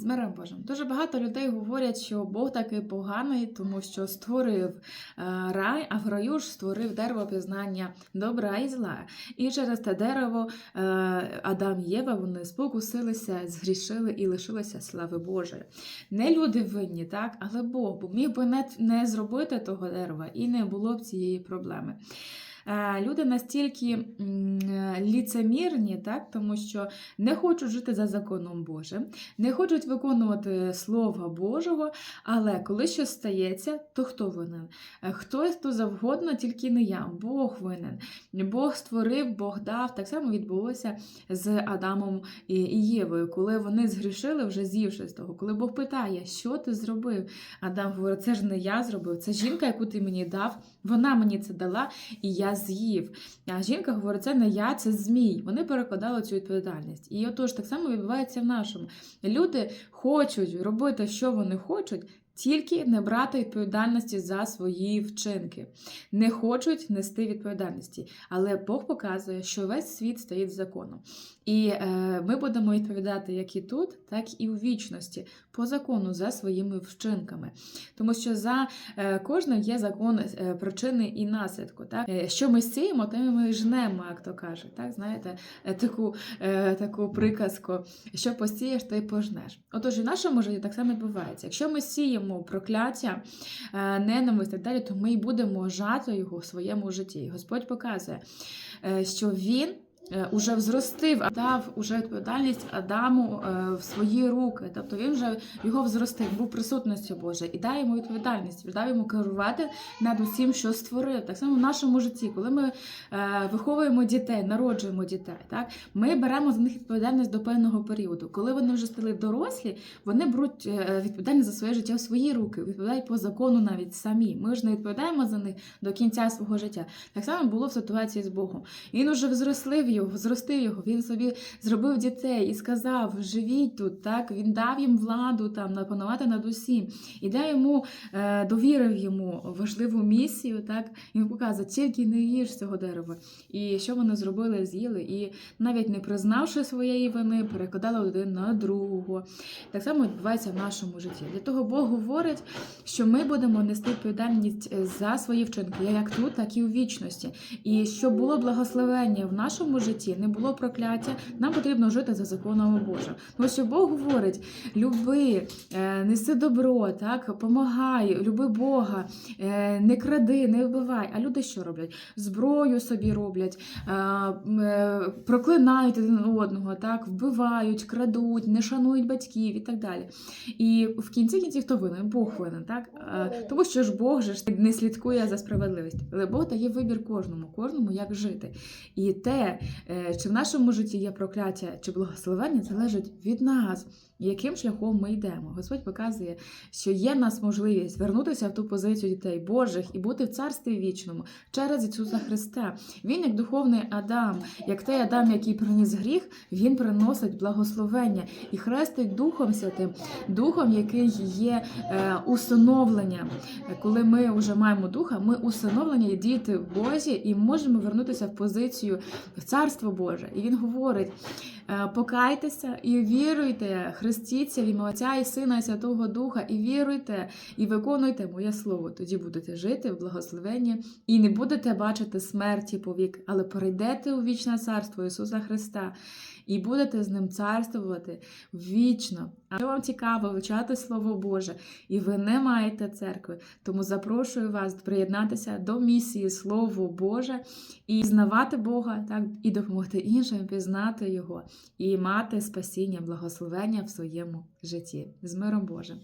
З миром Божим. Дуже багато людей говорять, що Бог такий поганий, тому що створив е, рай, а в раю ж створив дерево пізнання добра і зла. І через те дерево е, Адам і Єва вони спокусилися, згрішили і лишилися слави Божої. Не люди винні, так, але Бог бо міг би не, не зробити того дерева і не було б цієї проблеми. Е, Люди настільки ліцемірні, так, тому що не хочуть жити за законом Божим, не хочуть виконувати Слова Божого, але коли щось стається, то хто винен? Е, Хтось то завгодно, тільки не я. Бог винен. Бог створив, Бог дав. Так само відбулося з Адамом і Євою, коли вони згрішили, вже з'ївши з того. Коли Бог питає, що ти зробив? Адам говорить, це ж не я зробив, це жінка, яку ти мені дав, вона мені це дала, і я з'їв. А жінка говорить, це не я, це змій. Вони перекладали цю відповідальність. І отож так само відбувається в нашому. Люди хочуть робити, що вони хочуть. Тільки не брати відповідальності за свої вчинки, не хочуть нести відповідальності. Але Бог показує, що весь світ стоїть законом. І е, ми будемо відповідати як і тут, так і у вічності, по закону за своїми вчинками. Тому що за е, кожним є закон е, причини і наслідку. Так? Що ми сіємо, те ми жнемо, як то кажуть. Так? Знаєте, таку, таку приказку, що посієш, й пожнеш. Отож, в нашому житті так само відбувається. Якщо ми сіємо прокляття, ненависть і далі, то ми й будемо жати його в своєму житті. Господь показує, що він. Е, Уже взростив, дав уже відповідальність Адаму е, в свої руки. Тобто він вже його взростив, був присутністю Божою і дав йому відповідальність, дав йому керувати над усім, що створив. Так само в нашому житті, коли ми е, виховуємо дітей, народжуємо дітей, так ми беремо за них відповідальність до певного періоду. Коли вони вже стали дорослі, вони беруть відповідальність за своє життя в свої руки, відповідають по закону навіть самі. Ми ж не відповідаємо за них до кінця свого життя. Так само було в ситуації з Богом. Він уже взрослив його, зростив його. Він собі зробив дітей і сказав: живіть тут. Так він дав їм владу там напанувати над усім. І дав йому е, довірив йому важливу місію. Так він показує, тільки не їж цього дерева. І що вони зробили, з'їли, і навіть не признавши своєї вини, перекладали один на другого. Так само відбувається в нашому житті. Для того Бог говорить, що ми будемо нести відповідальність е, за свої вчинки, як тут, так і у вічності. І щоб було благословення в нашому житті, не було прокляття, нам потрібно жити за законом Божим. Тому що Бог говорить: люби, е, неси добро, так, помагай, люби Бога, е, не кради, не вбивай. А люди що роблять? Зброю собі роблять, е, проклинають один одного, так, вбивають, крадуть, не шанують батьків і так далі. І в кінці кінців хто винен? Бог винен, так? Тому що ж Бог же не слідкує за справедливістю. Але Бог дає вибір кожному, кожному як жити. І те, чи в нашому житті є прокляття чи благословення, залежить від нас, яким шляхом ми йдемо. Господь показує, що є в нас можливість вернутися в ту позицію дітей Божих і бути в царстві вічному через Ісуса Христа. Він, як духовний Адам, як той Адам, який приніс гріх, він приносить благословення і хрестить Духом Святим, Духом, який є е, усиновленням. Коли ми вже маємо духа, ми усиновлені діти в Бозі і можемо вернутися в позицію в Царство Боже. І він говорить: е, покайтеся і віруйте, хрестіться в ім'я Отця і Сина і Святого Духа, і віруйте, і виконуйте моє слово. Тоді будете жити в благословенні і не будете бачити смерті повік, але перейдете у вічне царство Ісуса Христа і будете з ним царствувати вічно. А якщо вам цікаво вивчати Слово Боже, і ви не маєте церкви, тому запрошую вас приєднатися до місії Слово Боже і знавати Бога, так і допомогти іншим пізнати Його і мати спасіння, благословення в своєму житті з миром Божим.